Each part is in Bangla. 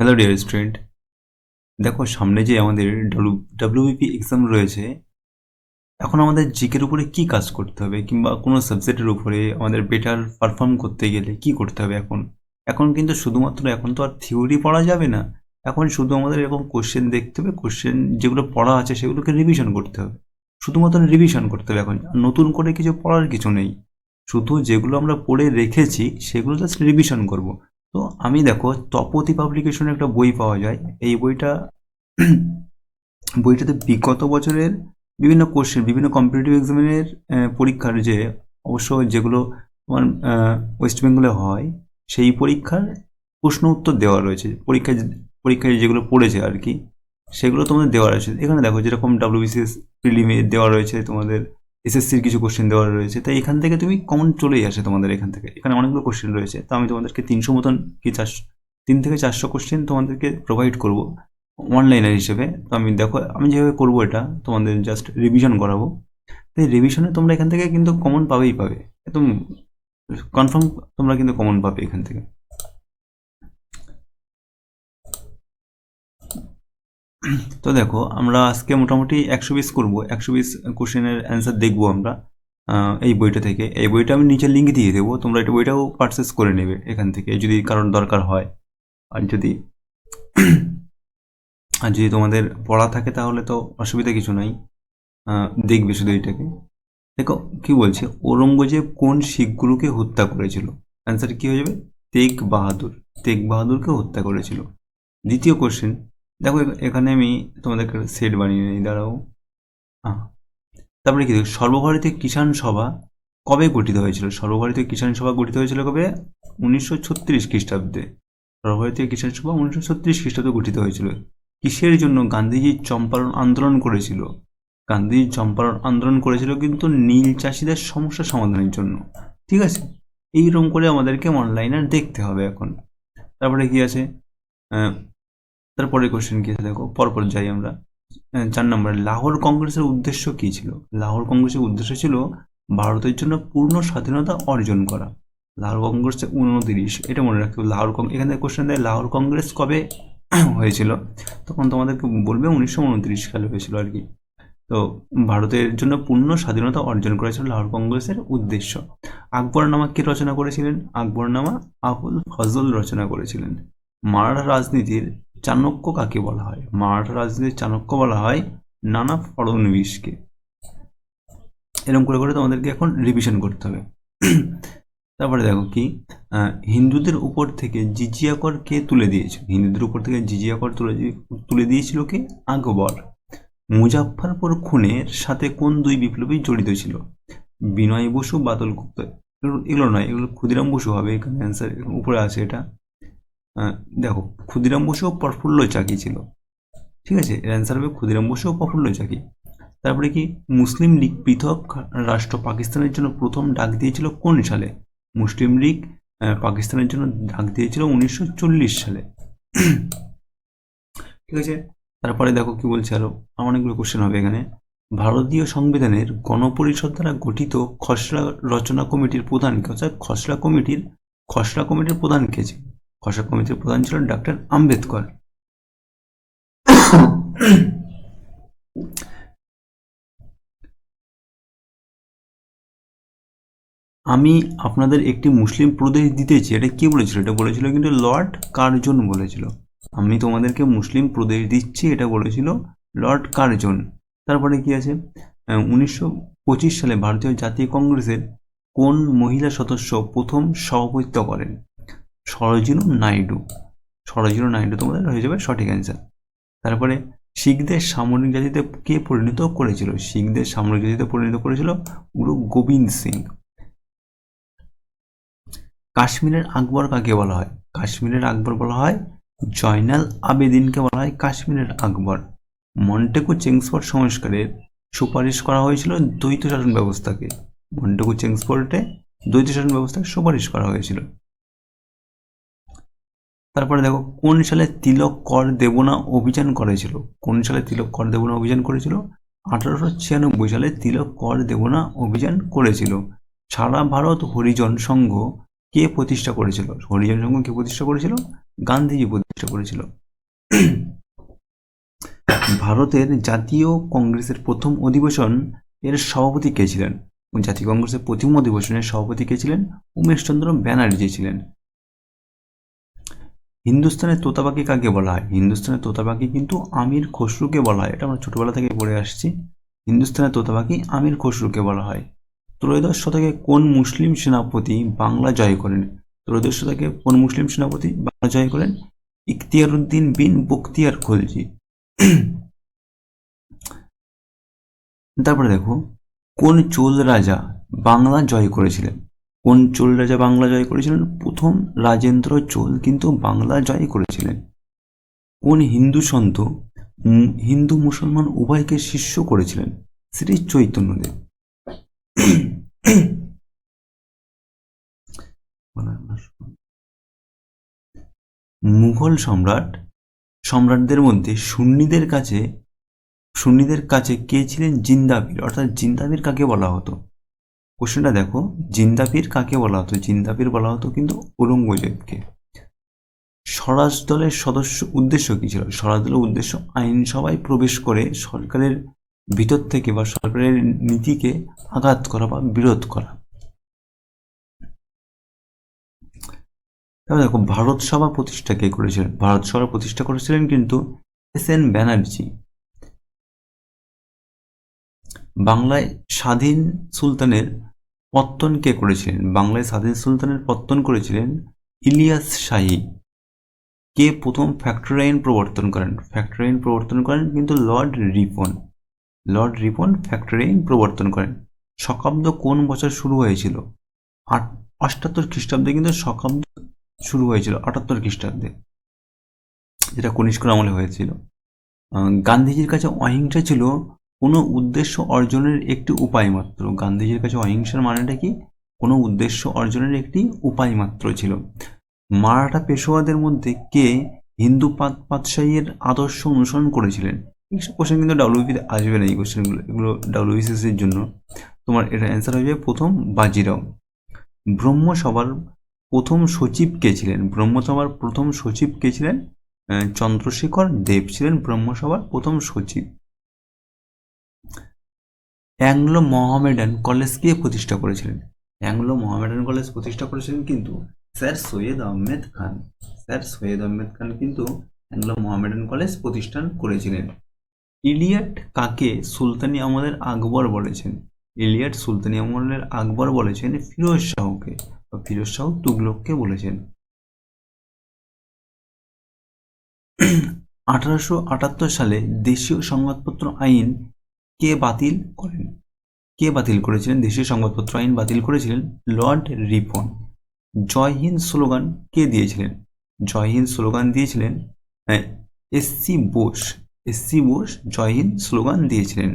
হ্যালো ডিয়ার স্টুডেন্ট দেখো, সামনে যে আমাদের ডাব্লু ডাব্লিউবিপি এক্সাম রয়েছে, এখন আমাদের জিকের উপরে কি কাজ করতে হবে? কিংবা কোনো সাবজেক্টের উপরে আমাদের বেটার পারফর্ম করতে গেলে কি করতে হবে এখন? এখন কিন্তু শুধুমাত্র এখন তো আর থিওরি পড়া যাবে না। এখন শুধু আমাদের এরকম কোশ্চেন দেখতে হবে কোশ্চেন যেগুলো পড়া আছে সেগুলোকে রিভিশন করতে হবে। শুধুমাত্র রিভিশন করতে হবে এখন নতুন করে কিছু পড়ার কিছু নেই। শুধু যেগুলো আমরা পড়ে রেখেছি, সেগুলো জাস্ট রিভিশন করব। তো আমি দেখো তপতি পাবলিকেশনের একটা বই পাওয়া যায়। এই বইটা বইটাতে বিগত বছরের বিভিন্ন কোশ্চেন বিভিন্ন কম্পিটিটিভ এক্সামিনের পরীক্ষার যে অবশ্য যেগুলো তোমার ওয়েস্ট বেঙ্গলে হয়, সেই পরীক্ষার প্রশ্ন উত্তর দেওয়া রয়েছে। পরীক্ষায় পরীক্ষায় যেগুলো পড়েছে আর কি, সেগুলো তোমাদের দেওয়া রয়েছে। এখানে দেখো যেরকম ডাব্লিউবিসিএস প্রিলিমে দেওয়া রয়েছে তোমাদের এসএসসির কিছু কোশ্চেন দেওয়া রয়েছে। তাই এখান থেকে তুমি কমন চলেই আসে তোমাদের এখান থেকে। এখানে অনেকগুলো কোশ্চেন রয়েছে। তো আমি তোমাদেরকে তিনশো মতন কি চারশো, তিন থেকে চারশো কোশ্চেন তোমাদেরকে প্রোভাইড করব অনলাইনের হিসেবে। তো আমি দেখো, আমি যেভাবে করব এটা, তোমাদের জাস্ট রিভিশন করাবো। তাই রিভিশনে তোমরা এখান থেকে কিন্তু কমন পাবেই পাবে। একদম কনফার্ম তোমরা কিন্তু কমন পাবে এখান থেকে। তো দেখো, আমরা আজকে মোটামুটি একশো বিশ করব। একশো বিশ কোশ্চেনের অ্যান্সার দেখব আমরা এই বইটা থেকে। এই বইটা আমি নিচে লিঙ্ক দিয়ে দেবো, তোমরা এটা বইটাও পারচেস করে নেবে এখান থেকে, যদি কারোর দরকার হয়। আর যদি আর যদি তোমাদের পড়া থাকে তাহলে তো অসুবিধা কিছু নাই দেখবে শুধু এটাকে দেখো, কি বলছে? ঔরঙ্গজেব কোন শিখগুরুকে হত্যা করেছিল? অ্যান্সার কি হয়ে যাবে? তেগ বাহাদুর। তেগ বাহাদুরকে হত্যা করেছিল। দ্বিতীয় কোশ্চেন দেখো, এখানে আমি তোমাদেরকে সেট বানিয়ে নিই, দাঁড়াও। তারপরে কি, দেখো, সর্বভারতীয় কিষাণ সভা কবে গঠিত হয়েছিল? সর্বভারতীয় কিষাণ সভা গঠিত হয়েছিল কবে? উনিশশো ছত্রিশ খ্রিস্টাব্দে। সর্বভারতীয় কিষাণ সভা উনিশশো ছত্রিশ খ্রিস্টাব্দে গঠিত হয়েছিল। কিসের জন্য গান্ধীজি চম্পারণ আন্দোলন করেছিল? গান্ধীজি চম্পারণ আন্দোলন করেছিল কিন্তু নীল চাষিদের সমস্যা সমাধানের জন্য। ঠিক আছে? এইরকম করে আমাদেরকে অনলাইনে দেখতে হবে এখন। তারপরে কি আছে? তারপরে কোশ্চেন কি দেখো? পরপর যাই আমরা। চার নম্বর, লাহোর কংগ্রেসের উদ্দেশ্য কি ছিল? লাহোর কংগ্রেসের উদ্দেশ্য ছিল ভারতের জন্য পূর্ণ স্বাধীনতা অর্জন করা। লাহোর কংগ্রেসে উনতিরিশ, এটা মনে রাখতে লাহোর কং এখানে কোশ্চেন দেয়, লাহোর কংগ্রেস কবে হয়েছিল? তখন তোমাদেরকে বলবে উনিশশো উনত্রিশ সালে হয়েছিল আর কি। তো ভারতের জন্য পূর্ণ স্বাধীনতা অর্জন করেছিল লাহোর কংগ্রেসের উদ্দেশ্য। আকবরনামা কে রচনা করেছিলেন? আকবরনামা আবুল ফজল রচনা করেছিলেন। মারাঠা রাজনীতির চাণক্য কাকে বলা হয়? মারাঠা রাজনীতির চাণক্য বলা হয় নানা ফড়নবিশকে। এরকম করে করে তোমাদেরকে এখন রিভিশন করতে হবে। তারপরে দেখো কি হিন্দুদের উপর থেকে জিজিয়া কর কে তুলে দিয়েছিল? হিন্দুদের উপর থেকে জিজিয়া কর তুলে তুলে দিয়েছিল কে? আকবর। মুজাফফরপুর খুনের সাথে কোন দুই বিপ্লবী জড়িত ছিল? বিনয় বসু, বাদল গুপ্ত। এগুলো- নয়, এগুলো ক্ষুদিরাম বসু হবে, এখানে অ্যান্সার উপরে আছে এটা। দেখো, ক্ষুদিরাম বসু ও প্রফুল্ল চাকি ছিল। ঠিক আছে? এর অ্যান্সার হবে ক্ষুদিরাম বসু ও প্রফুল্ল চাকি তারপরে কি? মুসলিম লীগ পৃথক রাষ্ট্র পাকিস্তানের জন্য প্রথম ডাক দিয়েছিল কোন সালে? মুসলিম লীগ পাকিস্তানের জন্য ডাক দিয়েছিল উনিশশো চল্লিশ সালে। ঠিক আছে? তারপরে দেখো কি বলছে আরও। অনেকগুলো কোশ্চেন হবে এখানে। ভারতীয় সংবিধানের গণপরিষদ দ্বারা গঠিত খসড়া রচনা কমিটির প্রধান কে? অর্থাৎ খসড়া কমিটির খসড়া কমিটির প্রধান কে? ছিল খসড়া কমিটির প্রধান ছিল ডক্টর আম্বেদকর। আমি আপনাদের একটি মুসলিম প্রদেশ দিতেছি এটা কে বলেছিল? এটা বলেছিল কিন্তু লর্ড কার্জন বলেছিল। আমি তোমাদেরকে মুসলিম প্রদেশ দিচ্ছি, এটা বলেছিল লর্ড কার্জন। তারপরে কি আছে? উনিশশো পঁচিশ সালে ভারতীয় জাতীয় কংগ্রেসের কোন মহিলা সদস্য প্রথম সভাপতিত্ব করেন? সরোজিনী নাইডু। সরোজিনী নাইডু তোমাদের হয়ে যাবে সঠিক অ্যান্সার তারপরে শিখদের সামরিক জাতিতে কে পরিণত করেছিল? শিখদের সামরিক জাতিতে পরিণত করেছিল গুরু গোবিন্দ সিং। কাশ্মীরের আকবর কাকে বলা হয়? কাশ্মীরের আকবর বলা হয় জয়নাল আবেদিনকে বলা হয় কাশ্মীরের আকবর। মন্টেকু চেংসফোর্ড সংস্কারের সুপারিশ করা হয়েছিল দ্বৈত শাসন ব্যবস্থাকে। মন্টেকু চেংসফোর্ডে দ্বৈত শাসন ব্যবস্থাকে সুপারিশ করা হয়েছিল। তারপরে দেখো, কোন সালে তিলক কর দেব না অভিযান করেছিল? কোন সালে তিলক কর দেব না অভিযান করেছিল? আঠারোশো ছিয়ানব্বই সালে তিলক কর দেব না অভিযান করেছিল। সারা ভারত হরিজন সংঘ কে প্রতিষ্ঠা করেছিল? হরিজন সংঘ কে প্রতিষ্ঠা করেছিল? গান্ধীজি প্রতিষ্ঠা করেছিল। ভারতের জাতীয় কংগ্রেসের প্রথম অধিবেশন এর সভাপতি কে ছিলেন? জাতীয় কংগ্রেসের প্রথম অধিবেশনের সভাপতি কে ছিলেন? উমেশচন্দ্র ব্যানার্জি ছিলেন। হিন্দুস্তানের তোতাপাখি কাকে বলা হয়? হিন্দুস্তানের তোতাপাখি কিন্তু আমির খসরুকে বলা হয়। এটা আমরা ছোটবেলা থেকে পড়ে আসছি। হিন্দুস্তানের তোতাপাখি আমির খসরুকে বলা হয়। ত্রয়োদশ শতকে কোন মুসলিম সেনাপতি বাংলা জয় করেন? ত্রয়োদশ শতকে কোন মুসলিম সেনাপতি বাংলা জয় করেন? ইখতিয়ারউদ্দিন বিন বখতিয়ার খলজি। তারপরে দেখো, কোন চোল রাজা বাংলা জয় করেছিলেন? কোন চোল রাজা বাংলা জয় করেছিলেন? প্রথম রাজেন্দ্র চোল কিন্তু বাংলা জয় করেছিলেন। কোন হিন্দু সন্ত হিন্দু মুসলমান উভয়কে শিষ্য করেছিলেন? শ্রী চৈতন্যদেব। মুঘল সম্রাট, সম্রাটদের মধ্যে সুন্নিদের কাছে সুন্নিদের কাছে কে ছিলেন? জিন্দাবির। অর্থাৎ জিন্দাবির কাকে বলা হতো? কোশ্চেনটা দেখো জিন্দাবির কাকে বলা হতো? জিন্দাবির বলা হতো কিন্তু ঔরঙ্গজেবকে। স্বরাজ দলের সদস্য উদ্দেশ্য কি ছিল? স্বরাজ দলের উদ্দেশ্য আইনসভায় প্রবেশ করে সরকারের ভিতর থেকে বা সরকারের নীতিকে আঘাত করা বা বিরোধ করা। তারপর দেখো, ভারত সভা প্রতিষ্ঠা কে করেছিলেন? ভারত সভা প্রতিষ্ঠা করেছিলেন কিন্তু এস এন ব্যানার্জি। বাংলায় স্বাধীন সুলতানের পত্তন কে করেছিলেন। বাংলায় স্বাধীন সুলতানের পত্তন করেছিলেন ইলিয়াস শাহী। কে প্রথম ফ্যাক্টরি আইন প্রবর্তন করেন? ফ্যাক্টরি আইন প্রবর্তন করেন কিন্তু Lord Ripon. Lord Ripon factory আইন প্রবর্তন করেন। শকাব্দ কোন বছর শুরু হয়েছিল? আট অষ্টাত্তর খ্রিস্টাব্দে কিন্তু শকাব্দ শুরু হয়েছিল, আটাত্তর খ্রিস্টাব্দে। যেটা কনিষ্কর আমলে হয়েছিল। গান্ধীজির কাছে অহিংসা ছিল কোনো উদ্দেশ্য অর্জনের একটি উপায় মাত্র। গান্ধীজির কাছে অহিংসার মানেটা কি? কোনো উদ্দেশ্য অর্জনের একটি উপায় মাত্র ছিল। মারাঠা পেশোয়াদের মধ্যে কে হিন্দু পাত পাতশাহীর আদর্শ অনুসরণ করেছিলেন? এইসব কোশ্চেন কিন্তু ডাব্লিউবিতে আসবে না এই কোশ্চেনগুলো এগুলো ডাব্লিউবিসিএস এর জন্য। তোমার এটা অ্যান্সার হয়ে যাবে প্রথম বাজিরাও। ব্রহ্মসভার প্রথম সচিব কে ছিলেন? ব্রহ্মসভার প্রথম সচিব কে ছিলেন? চন্দ্রশেখর দেব ছিলেন। ব্রহ্মসভার প্রথম সচিব। অ্যাংলো মহামেডান কলেজ কে প্রতিষ্ঠা করেছিলেন? অ্যাংলো মহামেডান কলেজ প্রতিষ্ঠা করেছিলেন কিন্তু স্যার সৈয়দ আহমেদ খান। স্যার সৈয়দ আহমেদ খান কিন্তু অ্যাংলো মহামেডান কলেজ প্রতিষ্ঠান করেছিলেন। ইলিয়াট কাকে সুলতানি আমলের আকবর বলেছেন? ইলিয়াট সুলতানি আমলের আকবর বলেছেন ফিরোজ শাহকে বা ফিরোজ শাহ তুগলককে বলেছেন। আঠারোশো আটাত্তর সালে দেশীয় সংবাদপত্র আইন কে বাতিল করেন? কে বাতিল করেছিলেন? দেশীয় সংবাদপত্র আইন বাতিল করেছিলেন Lord Ripon. Jai Hind slogan কে দিয়েছিলেন? জয় হিন্দ স্লোগান দিয়েছিলেন SC Bose. SC Bose Jai Hind slogan দিয়েছিলেন।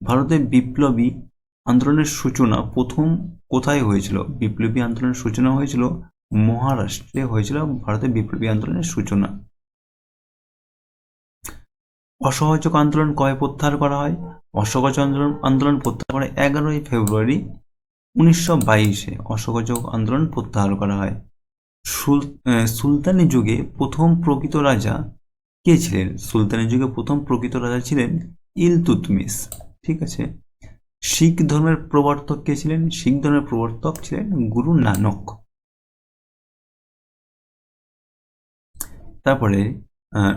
ভারতে বিপ্লবী আন্দোলনের সূচনা প্রথম কোথায় হয়েছিল? বিপ্লবী আন্দোলনের সূচনা হয়েছিল মহারাষ্ট্রে হয়েছিল ভারতে বিপ্লবী আন্দোলনের সূচনা। অসহযোগ আন্দোলন কবে প্রত্যাহার করা হয়? অসহযোগ আন্দোলন আন্দোলন প্রত্যাহার করা এগারোই ফেব্রুয়ারি উনিশশো বাইশে অসহযোগ আন্দোলন প্রত্যাহার করা হয়। সুলতানি যুগে প্রথম প্রকৃত রাজা কে ছিলেন? সুলতানি যুগে প্রথম প্রকৃত রাজা ছিলেন ইলতুতমিশ। ঠিক আছে? শিখ ধর্মের প্রবর্তক কে ছিলেন? শিখ ধর্মের প্রবর্তক ছিলেন গুরু নানক। তারপরে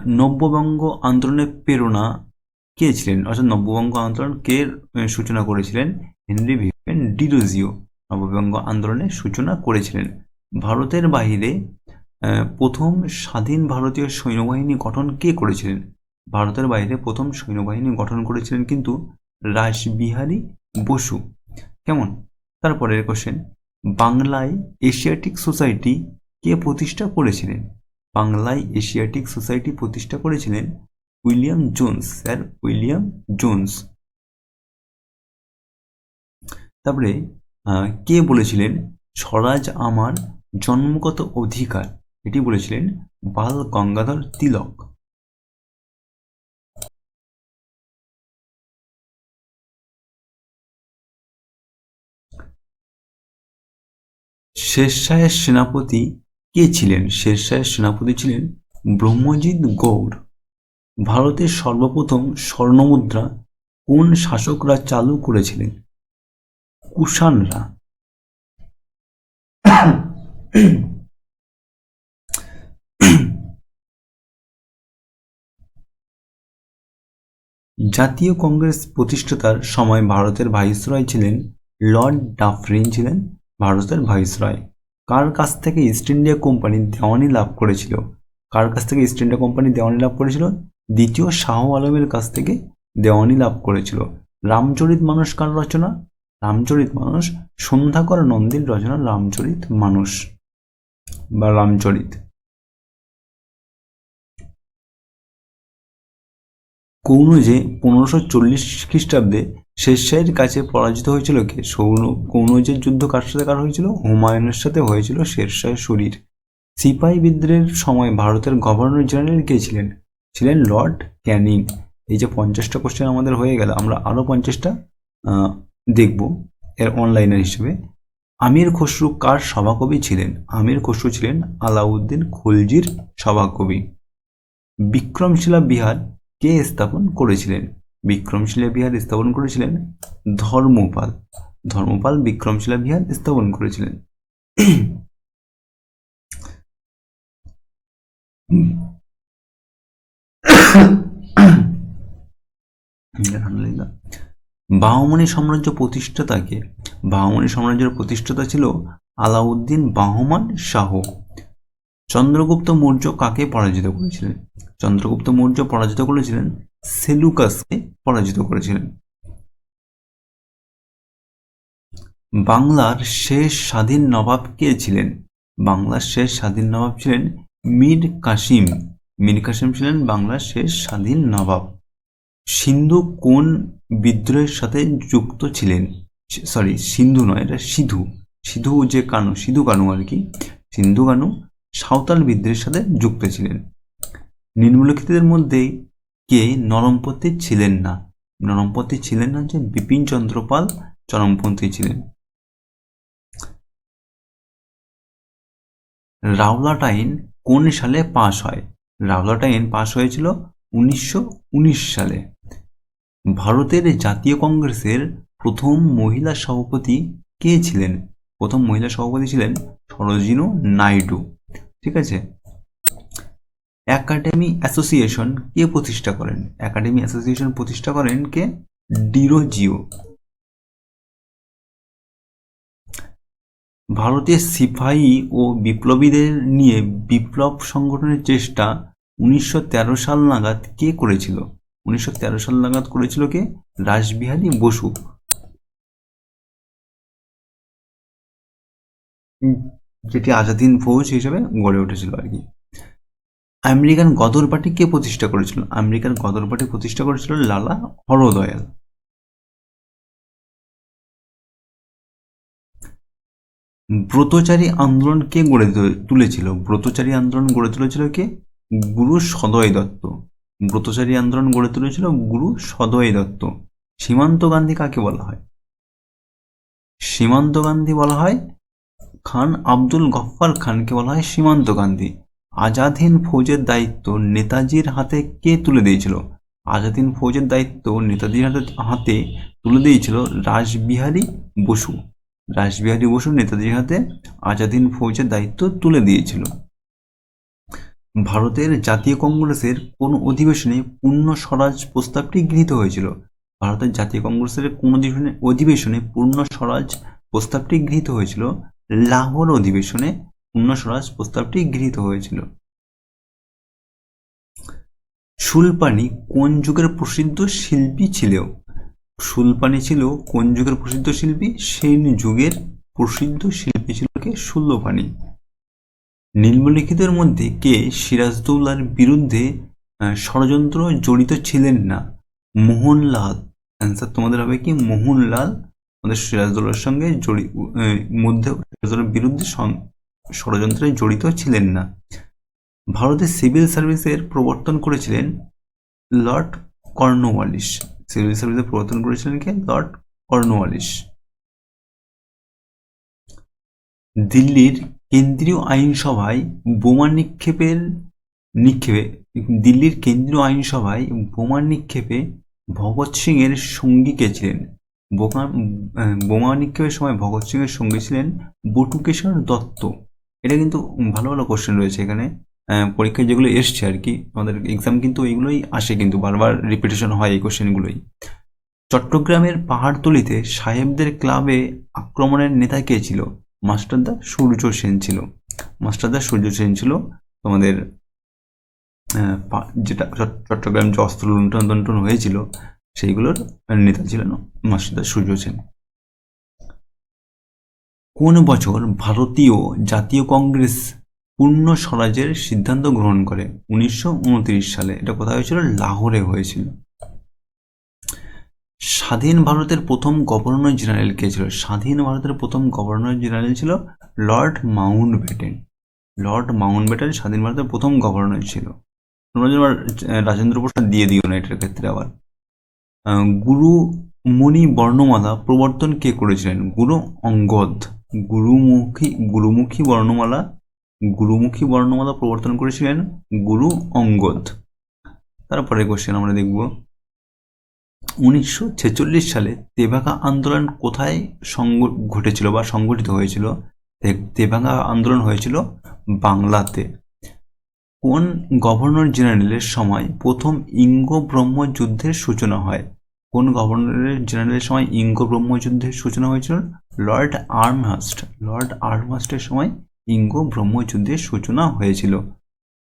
নব্যবঙ্গ আন্দোলনের প্রেরণা কে ছিলেন? অর্থাৎ নব্যবঙ্গ আন্দোলন কে সূচনা করেছিলেন? হেনরি ভিভেন ডিরোজিও নববঙ্গ আন্দোলনের সূচনা করেছিলেন। ভারতের আহ, প্রথম স্বাধীন ভারতীয় সৈন্যবাহিনী গঠন কে করেছিলেন? ভারতের বাইরে প্রথম সৈন্যবাহিনী গঠন করেছিলেন কিন্তু রাসবিহারী বসু। কেমন? তারপরের কোশ্চেন বাংলায় এশিয়াটিক সোসাইটি কে প্রতিষ্ঠা করেছিলেন? বাংলায় এশিয়াটিক সোসাইটি প্রতিষ্ঠা করেছিলেন William Jones, sir William Jones. তারপরে কে বলেছিলেন, স্বরাজ আমার জন্মগত অধিকার এটি বলেছিলেন বাল গঙ্গাধর তিলক। শেরশাহের সেনাপতি কে ছিলেন? শেরশাহের সেনাপতি ছিলেন ব্রহ্মজিৎ গৌড়। ভারতের সর্বপ্রথম স্বর্ণমুদ্রা কোন শাসকরা চালু করেছিলেন? কুষাণরা। জাতীয় কংগ্রেস প্রতিষ্ঠাতার সময় ভারতের ভাইসরয় ছিলেন লর্ড ডাফরিন ছিলেন, ভারতের ভাইসরয়। কার কাছ থেকে ইস্ট ইন্ডিয়া কোম্পানি দেওয়ানি লাভ করেছিল? কার কাছ থেকে ইস্ট ইন্ডিয়া কোম্পানি দেওয়ানি লাভ করেছিল? দ্বিতীয় শাহ আলমের কাছ থেকে দেওয়ানি লাভ করেছিল। রামচরিত মানুষ কার রচনা? রামচরিত মানুষ সন্ধ্যাকর নন্দীর রচনা রামচরিত মানুষ বা রামচরিত। কৌনজে পনেরোশো চল্লিশ খ্রিস্টাব্দে শেরশাহের কাছে পরাজিত হয়েছিল কে? সৌন কৌনজের যুদ্ধ কার সাথে কার হয়েছিল? হুমায়ুনের সাথে হয়েছিল শেরশাহ শরীর। সিপাহী বিদ্রোহের সময় ভারতের গভর্নর জেনারেল কে ছিলেন? ছিলেন লর্ড ক্যানিং। এই যে পঞ্চাশটা কোশ্চেন আমাদের হয়ে গেল, আমরা আরও পঞ্চাশটা দেখব এর অনলাইনের হিসেবে। আমির খসরু কার সভাকবি ছিলেন? আমির খসরু ছিলেন আলাউদ্দিন খলজির সভাকবি। বিক্রমশিলা বিহার কে স্থাপন করেছিলেন? বিক্রমশিলা বিহার স্থাপন করেছিলেন ধর্মপাল। ধর্মপাল বিক্রমশিলা বিহার স্থাপন করেছিলেন। বাহমনি সাম্রাজ্য প্রতিষ্ঠাতাকে বাহমনি সাম্রাজ্যের প্রতিষ্ঠাতা ছিল আলাউদ্দিন বাহমান শাহ। চন্দ্রগুপ্ত মৌর্য কাকে পরাজিত করেছিলেন? চন্দ্রগুপ্ত মৌর্য পরাজিত করেছিলেন সেলুকাসকে পরাজিত করেছিলেন। বাংলার শেষ স্বাধীন নবাব কে ছিলেন? বাংলার শেষ স্বাধীন নবাব ছিলেন মীর কাসিম। মীর কাসিম ছিলেন বাংলার শেষ স্বাধীন নবাব। সিন্ধু কোন বিদ্রোহের সাথে যুক্ত ছিলেন? সরি সিন্ধু নয়, এটা সিধু। সিধু যে কানু, সিধু কানু আর কি। সিন্ধু কানু সাঁওতাল বিদ্রোহের সাথে যুক্ত ছিলেন। নিম্নলিখিতদের মধ্যে কে নরমপন্থী ছিলেন না? নরমপন্থী ছিলেন না যে বিপিন চন্দ্রপাল চরমপন্থী ছিলেন। রাওলাট কোন সালে পাশ হয়? রাওলাট পাশ হয়েছিল উনিশশো উনিশ সালে। ভারতের জাতীয় কংগ্রেসের প্রথম মহিলা সভাপতি কে ছিলেন? প্রথম মহিলা সভাপতি ছিলেন সরোজিনু নাইডু। ঠিক আছে? একাডেমি অ্যাসোসিয়েশন কে প্রতিষ্ঠা করেন? একাডেমি অ্যাসোসিয়েশন প্রতিষ্ঠা করেন কে? ডিরোজিও ভারতের সিপাহী ও বিপ্লবীদের নিয়ে বিপ্লব সংগঠনের চেষ্টা উনিশশো তেরো সাল নাগাদ কে করেছিল? উনিশশো তেরো সাল নাগাদ করেছিল কে? রাসবিহারী বসু। যেটি আজাদিন ফৌজ হিসেবে গড়ে উঠেছিল আর কি। আমেরিকান গদর পার্টি কে প্রতিষ্ঠা করেছিল? আমেরিকান গদর পার্টি প্রতিষ্ঠা করেছিল লালা হরদয়াল। ব্রতচারী আন্দোলন কে গড়ে তুলেছিল? ব্রতচারী আন্দোলন গড়ে তুলেছিল কে? গুরু সদয় দত্ত। ব্রতচারী আন্দোলন গড়ে তুলেছিল গুরু সদয় দত্ত। সীমান্ত গান্ধী কাকে বলা হয়? সীমান্ত গান্ধী বলা হয় খান আব্দুল গফ্ফার খানকে বলা হয় সীমান্ত গান্ধী। আজাদ হিন্দ ফৌজের দায়িত্ব নেতাজির হাতে কে তুলে দিয়েছিল? আজাদ হিন্দ ফৌজের দায়িত্ব নেতাজির হাতে হাতে তুলে দিয়েছিল রাসবিহারী বসু। রাসবিহারী বসু নেতাজির হাতে আজাদ হিন্দ ফৌজের দায়িত্ব তুলে দিয়েছিল। ভারতের জাতীয় কংগ্রেসের কোন অধিবেশনে পূর্ণ স্বরাজ প্রস্তাবটি গৃহীত হয়েছিল? ভারতের জাতীয় কংগ্রেসের কোন অধিবেশনে অধিবেশনে পূর্ণ স্বরাজ প্রস্তাবটি গৃহীত হয়েছিল লাহোর অধিবেশনে পূর্ণ স্বরাজ প্রস্তাবটি গৃহীত হয়েছিল। সুলপানি কোন যুগের প্রসিদ্ধ শিল্পী ছিল সুলপানি ছিল কোন যুগের প্রসিদ্ধ শিল্পী? সেন যুগের প্রসিদ্ধ শিল্পী ছিল কে? সুল্লপানি নিম্নলিখিতের মধ্যে কে সিরাজদৌলার বিরুদ্ধে ষড়যন্ত্র জড়িত ছিলেন না? মোহনলাল। অ্যান্সার তোমাদের হবে কি? মোহনলাল আমাদের সিরাজদৌল্লার সঙ্গে জড়ি মধ্যে সিরাজদৌল্লার বিরুদ্ধে ষড়যন্ত্রে জড়িত ছিলেন না। ভারতের সিভিল সার্ভিসের প্রবর্তন করেছিলেন লর্ড কর্নওয়ালিস সিভিল সার্ভিসের প্রবর্তন করেছিলেন কে? লর্ড কর্নওয়ালিস দিল্লির কেন্দ্রীয় আইনসভায় বোমা নিক্ষেপের নিক্ষেপে, দিল্লির কেন্দ্রীয় আইনসভায় বোমা নিক্ষেপে ভগৎ সিং এর সঙ্গী কে ছিলেন? বোমা বোমা নিক্ষেপের সময় ভগৎ সিং এর সঙ্গী ছিলেন বটুকেশ্বর দত্ত। এটা কিন্তু ভালো ভালো কোশ্চেন রয়েছে এখানে। পরীক্ষায় যেগুলো এসছে আর কি, আমাদের এক্সাম কিন্তু এইগুলোই আসে কিন্তু, বারবার রিপিটেশন হয় এই কোশ্চেনগুলোই চট্টগ্রামের পাহাড়তলিতে সাহেবদের ক্লাবে আক্রমণের নেতা কে ছিল? মাস্টারদা সূর্য সেন ছিল। মাস্টারদা সূর্য সেন ছিল তোমাদের যেটা চট- চট্টগ্রাম যে অস্ত্র লুণ্ঠন হয়েছিল সেইগুলোর নেতা ছিলেন মাস্টারদা সূর্য সেন। কোন বছর ভারতীয় জাতীয় কংগ্রেস পূর্ণ স্বরাজের সিদ্ধান্ত গ্রহণ করে? উনিশশো উনত্রিশ সালে। এটা কোথায় হয়েছিল? লাহোরে হয়েছিল। স্বাধীন ভারতের প্রথম গভর্নর জেনারেল কে ছিল? স্বাধীন ভারতের প্রথম গভর্নর জেনারেল ছিল Lord Mountbatten Lord Mountbatten স্বাধীন ভারতের প্রথম গভর্নর ছিল। তোমরা রাজেন্দ্র প্রসাদ দিয়ে দিও না এটার ক্ষেত্রে আবার। আহ, গুরুমণি বর্ণমালা প্রবর্তন কে করেছিলেন? গুরু অঙ্গদ। গুরুমুখী গুরুমুখী বর্ণমালা গুরুমুখী বর্ণমালা প্রবর্তন করেছিলেন গুরু অঙ্গদ। তারপরে কোশ্চেন আমরা দেখব। উনিশশো ছেচল্লিশ সালে তেভাগা আন্দোলন কোথায় সংগ ঘটেছিল বা সংগঠিত হয়েছিল? তেভাগা আন্দোলন হয়েছিল বাংলাতে। কোন গভর্নর জেনারেলের সময় প্রথম ইঙ্গ ব্রহ্ম যুদ্ধের সূচনা হয়? কোন গভর্নরের জেনারেলের সময় ইঙ্গ ব্রহ্ম যুদ্ধের সূচনা হয়েছিল? লর্ড আর্মহাস্ট। লর্ড আর্মহাস্টের সময় ইঙ্গ ব্রহ্ম যুদ্ধের সূচনা হয়েছিল।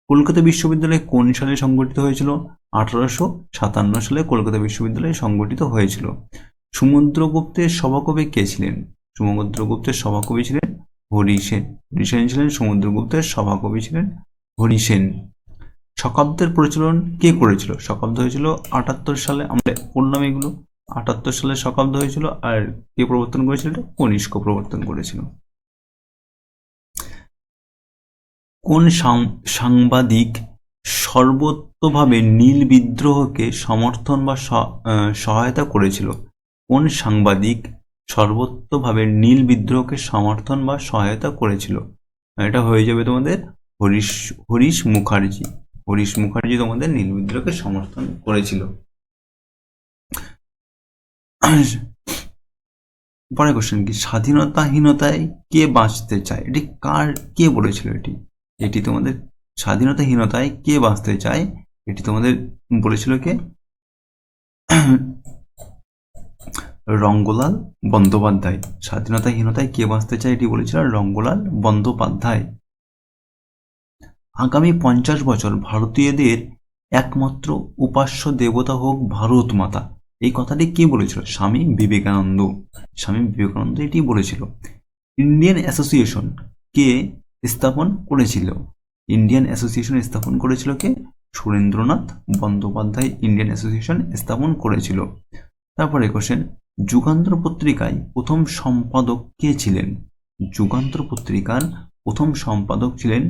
কলকাতা বিশ্ববিদ্যালয় কোন সালে সংগঠিত হয়েছিল? আঠারোশো সাতান্ন সালে কলকাতা বিশ্ববিদ্যালয়ে সংগঠিত হয়েছিল। সমুদ্রগুপ্তের সভাকবি কে ছিলেন? সমুদ্রগুপ্তের সভাকবি ছিলেন হরি সেন। হরি সেন ছিলেন সমুদ্রগুপ্তের সভাকবি ছিলেন হরি সেন। শকাব্দের প্রচলন কে করেছিল? শকাব্দ হয়েছিল আটাত্তর সালে আমাদের কোন নাম এগুলো আটাত্তর সালে শকাব্দ হয়েছিল আর কে প্রবর্তন করেছিল এটা? কনিষ্ক প্রবর্তন করেছিল। কোন সাংবাদিক সর্বত্রভাবে নীল বিদ্রোহকে সমর্থন বা সহায়তা করেছিল? কোন সাংবাদিক সর্বত্রভাবে নীল বিদ্রোহকে সমর্থন বা সহায়তা করেছিল? এটা হয়ে যাবে তোমাদের হরিশ হরিশ মুখার্জি। হরিশ মুখার্জি তোমাদের নীল বিদ্রোহকে সমর্থন করেছিল। পরে কোশ্চেন কি স্বাধীনতাহীনতায় কে বাঁচতে চায়? এটি কার, কে বলেছিল এটি? এটি তোমাদের স্বাধীনতাহীনতায় কে বাঁচতে চায়? এটি তোমাদের বলেছিল কে? রঙ্গলাল বন্দ্যোপাধ্যায়। স্বাধীনতাহীনতায় কে বাঁচতে চায় এটি বলেছিল রঙ্গলাল বন্দ্যোপাধ্যায়। আগামী পঞ্চাশ বছর ভারতীয়দের একমাত্র উপাস্য দেবতা হোক ভারত মাতা। এই কথাটি কে বলেছিল? স্বামী বিবেকানন্দ। স্বামী বিবেকানন্দ এটি বলেছিল। ইন্ডিয়ান অ্যাসোসিয়েশন কে স্থাপন করেছিল? ইন্ডিয়ান অ্যাসোসিয়েশন স্থাপন করেছিল কে? সুরেন্দ্রনাথ বন্দ্যোপাধ্যায় ইন্ডিয়ান অ্যাসোসিয়েশন স্থাপন করেছিল। তারপরে কোশ্চেন যুগান্তর পত্রিকায় প্রথম সম্পাদক কে ছিলেন? যুগান্তর পত্রিকার প্রথম সম্পাদক ছিলেন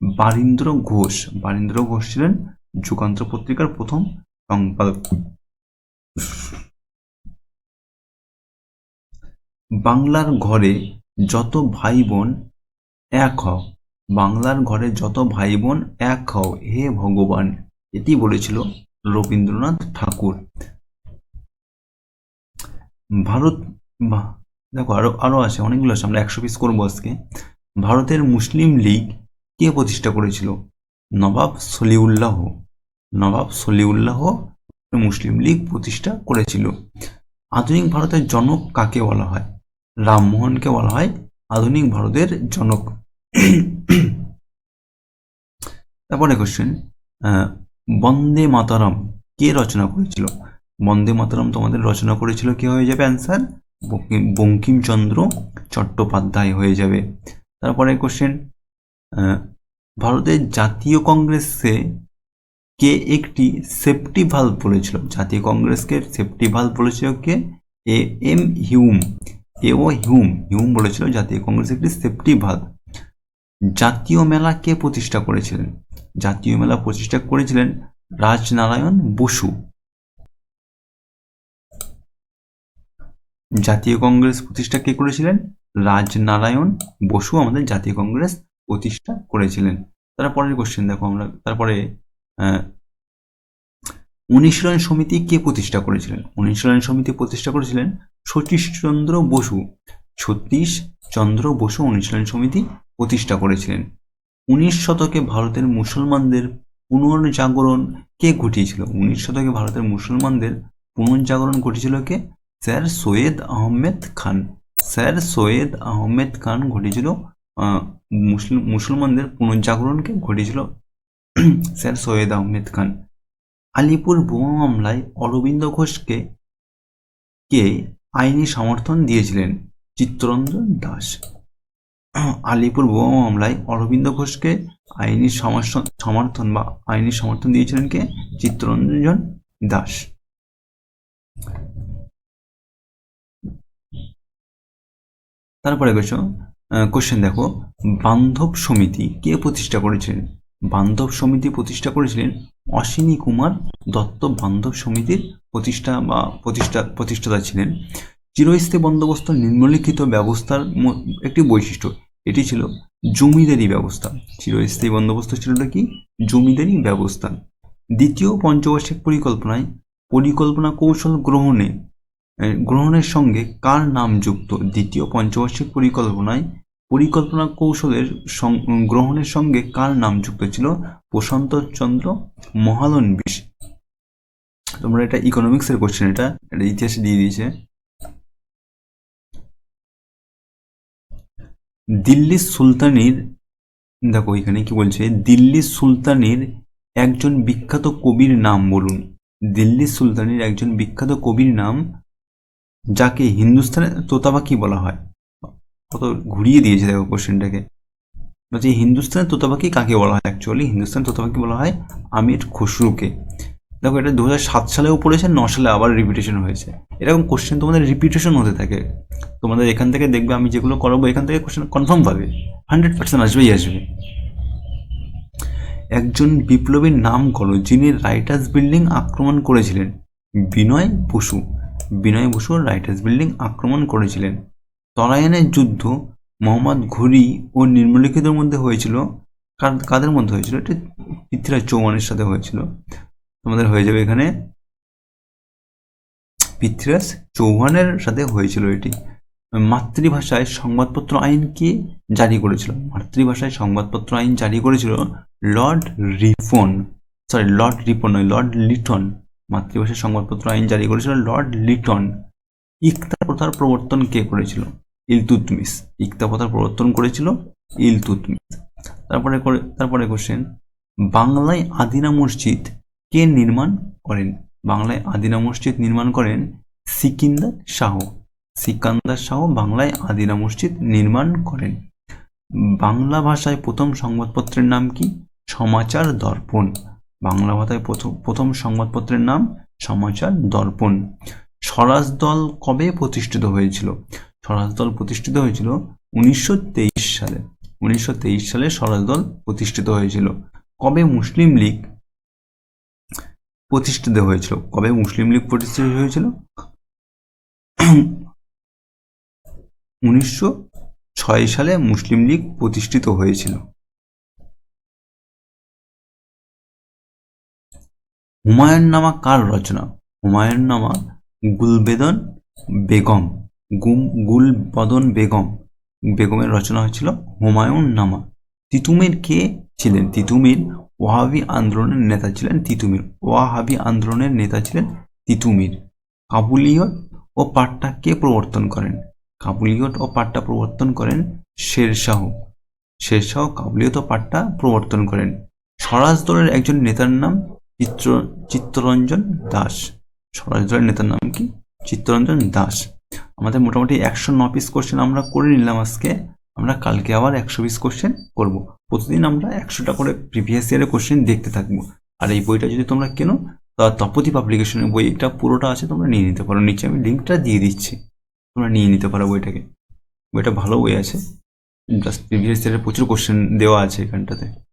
বারীন্দ্র ঘোষ। বারীন্দ্র ঘোষ ছিলেন যুগান্তর পত্রিকার প্রথম সম্পাদক। বাংলার ঘরে যত ভাই বোন এক হও, বাংলার ঘরে যত ভাই বোন এক হও, হে ভগবান, এটি বলেছিল রবীন্দ্রনাথ ঠাকুর। ভারত দেখো আরও আরও আছে, অনেকগুলো আছে, আমরা একশো পিস করব আজকে। ভারতের মুসলিম লীগ কে প্রতিষ্ঠা করেছিল? নবাব সলিউল্লাহ। নবাব সলিউল্লাহ মুসলিম লীগ প্রতিষ্ঠা করেছিল। আধুনিক ভারতের জনক কাকে বলা হয়? রামমোহনকে বলা হয় আধুনিক ভারতের জনক। তারপরে কোশ্চেন বন্দে মাতারাম কে রচনা করেছিল? বন্দে মাতারাম তোমাদের রচনা করেছিল কে হয়ে যাবে? অ্যান্সার বঙ্কিমচন্দ্র চট্টোপাধ্যায় হয়ে যাবে। তারপরে কোশ্চেন ভারতের জাতীয় কংগ্রেসে কে একটি সেফটি ভাল্ব বলেছিল জাতীয় কংগ্রেসকে সেফটি ভাল্ব বলেছিল কে? A M Hume. A O Hume. Hume বলেছিল জাতীয় কংগ্রেস একটি সেফটি ভাল্ব জাতীয় মেলা কে প্রতিষ্ঠা করেছিলেন? জাতীয় মেলা প্রতিষ্ঠা করেছিলেন রাজনারায়ণ বসু। জাতীয় কংগ্রেস প্রতিষ্ঠা কে করেছিলেন? রাজনারায়ণ বসু। আমাদের জাতীয় কংগ্রেস প্রতিষ্ঠা করেছিলেন। তারপরের কোশ্চেন দেখো আমরা, তারপরে অনুশীলন সমিতি কে প্রতিষ্ঠা করেছিলেন? অনুশীলন সমিতি প্রতিষ্ঠা করেছিলেন সতীশচন্দ্র বসু। সতীশ চন্দ্র বসু অনুশীলন সমিতি প্রতিষ্ঠা করেছিলেন। উনিশ শতকে ভারতের মুসলমানদের পুনর্জাগরণ কে ঘটিয়েছিল? উনিশ শতকে ভারতের মুসলমানদের পুনর্জাগরণ ঘটেছিল কে? স্যার সৈয়দ আহমেদ খান। স্যার সৈয়দ আহমেদ খান ঘটেছিল মুসলিম মুসলমানদের পুনর্জাগরণকে ঘটেছিল স্যার সৈয়দ আহমেদ খান। আলিপুর বোমা মামলায় অরবিন্দ ঘোষকে, কে আইনি সমর্থন দিয়েছিলেন? চিত্তরঞ্জন দাস। আলিপুর বোমা মামলায় অরবিন্দ ঘোষকে আইনি সমর্থন বা আইনি সমর্থন দিয়েছিলেন কে? চিত্তরঞ্জন দাস। তারপরে কোশ্চেন কোশ্চেন দেখো। বান্ধব সমিতি কে প্রতিষ্ঠা করেছিলেন? বান্ধব সমিতি প্রতিষ্ঠা করেছিলেন অশ্বিনী কুমার দত্ত বান্ধব সমিতির প্রতিষ্ঠা বা প্রতিষ্ঠা, প্রতিষ্ঠাতা ছিলেন। চিরস্থায়ী বন্দোবস্ত নিম্নলিখিত ব্যবস্থার একটি বৈশিষ্ট্য। এটি ছিল জমিদারি ব্যবস্থা। চিরস্থায়ী বন্দোবস্ত ছিল কি? জমিদারি ব্যবস্থা। দ্বিতীয় পঞ্চবার্ষিক পরিকল্পনায় পরিকল্পনা কৌশল গ্রহণে গ্রহণের সঙ্গে কার নাম যুক্ত? দ্বিতীয় পঞ্চবার্ষিক পরিকল্পনায় পরিকল্পনা কৌশলের গ্রহণের সঙ্গে কার নাম যুক্ত ছিল? প্রশান্ত চন্দ্র মহালনবিশ তোমরা এটা ইকোনমিক্সের কোশ্চেন এটা এটা ইতিহাসে দিয়ে দিয়েছে। দিল্লি সুলতানের, দেখো এখানে কি বলছে? দিল্লি সুলতানের একজন বিখ্যাত কবির নাম বলুন। দিল্লি সুলতানির একজন বিখ্যাত কবির নাম, যাকে হিন্দুস্তানের তোতাবাকি বলা হয়। কত ঘুরিয়ে দিয়েছে দেখো কোশ্চেনটাকে বলছে, হিন্দুস্তানের তোতাবাকি কাকে বলা হয় অ্যাকচুয়ালি হিন্দুস্তান তোতাবাকি বলা হয় আমির খসরুকে। দেখো, এটা দু সাত সালেও পড়েছে, ন সালে আবার রিপিটেশন হয়েছে। এরকম কোশ্চেন তোমাদের রিপিটেশন হতে থাকে। তোমাদের এখান থেকে দেখবে, আমি যেগুলো করাবো, এখান থেকে কোশ্চেন কনফার্ম পাবে। হান্ড্রেড পার্সেন্ট আসবেই আসবে। একজন বিপ্লবীর নাম করো যিনি রাইটার্স বিল্ডিং আক্রমণ করেছিলেন, বিনয় বসু। বিনয় বসু রাইটার্স বিল্ডিং আক্রমণ করেছিলেন। তরায়নের যুদ্ধ মোহাম্মদ ঘুরি ও নিম্নলিখিতের মধ্যে হয়েছিল। কাদের মধ্যে হয়েছিল? এটি পৃথ্বীরাজ চৌহানের সাথে হয়েছিল। তোমাদের হয়ে যাবে এখানে। পৃথ্বীরাজ চৌহানের সাথে হয়েছিল এটি। মাতৃভাষায় সংবাদপত্র আইন কে জারি করেছিল? মাতৃভাষায় সংবাদপত্র আইন জারি করেছিল Lord Ripon sorry, Lord Ripon নয়, লর্ড লিটন। মাতৃভাষায় সংবাদপত্র আইন জারি করেছিল লর্ড লিটন। ইকতা প্রথার প্রবর্তন কে করেছিল? ইলতুতমিস ইকতা প্রথার প্রবর্তন করেছিল ইলতুতমিস তারপরে তারপরে কোশ্চেন বাংলায় আদিনা মসজিদ কে নির্মাণ করেন? বাংলায় আদিনা মসজিদ নির্মাণ করেন সিকিন্দার শাহ। সিকান্দার শাহ বাংলায় আদিনা মসজিদ নির্মাণ করেন। বাংলা ভাষায় প্রথম সংবাদপত্রের নাম কি? সমাচার দর্পণ। বাংলা ভাষায় প্রথম সংবাদপত্রের নাম সমাচার দর্পণ। স্বরাজ দল কবে প্রতিষ্ঠিত হয়েছিল? স্বরাজ দল প্রতিষ্ঠিত হয়েছিল উনিশশো তেইশ সালে। উনিশশো তেইশ সালে স্বরাজ দল প্রতিষ্ঠিত হয়েছিল। কবে মুসলিম লীগ প্রতিষ্ঠিত হয়েছিল? কবে মুসলিম লীগ প্রতিষ্ঠিত হয়েছিল? উনিশশো ছয় সালে মুসলিম লীগ প্রতিষ্ঠিত হয়েছিল। হুমায়ুন নামা কার রচনা? হুমায়ুন নামা গুলবেদন বেগম, গুম, গুলবদন বেগম বেগমের রচনা হয়েছিল হুমায়ুন নামা। তিতুমির কে ছিলেন? তিতুমির ওয়াহাবি আন্দোলনের নেতা ছিলেন তিতুমির। ওয়াহাবি আন্দোলনের নেতা ছিলেন তিতুমির। কাবুলিয়ত ও পাট্টা কে প্রবর্তন করেন? কাবুলিয়ত ও পাট্টা প্রবর্তন করেন শেরশাহ শেরশাহ কাবুলিয়ত ও পাট্টা প্রবর্তন করেন। স্বরাজ দলের একজন নেতার নাম চিত্র, চিত্তরঞ্জন দাস। স্বরাজ নেতার নাম কি? চিত্তরঞ্জন দাস। আমাদের মোটামুটি একশো ন পিস কোশ্চেন আমরা করে নিলাম আজকে। আমরা কালকে আবার একশো পিস কোশ্চেন করব। প্রতিদিন আমরা একশোটা করে প্রিভিয়াস ইয়ারের কোশ্চেন দেখতে থাকব। আর এই বইটা যদি তোমরা কেনো, তা তপতি পাবলিকেশনের বইটা পুরোটা আছে, তোমরা নিয়ে নিতে পারো। নিচে আমি লিঙ্কটা দিয়ে দিচ্ছি। তোমরা নিয়ে নিতে পারো বইটাকে। বইটা ভালো বই আছে। জাস্ট প্রিভিয়াস ইয়ারের প্রচুর কোশ্চেন দেওয়া আছে এখানটাতে।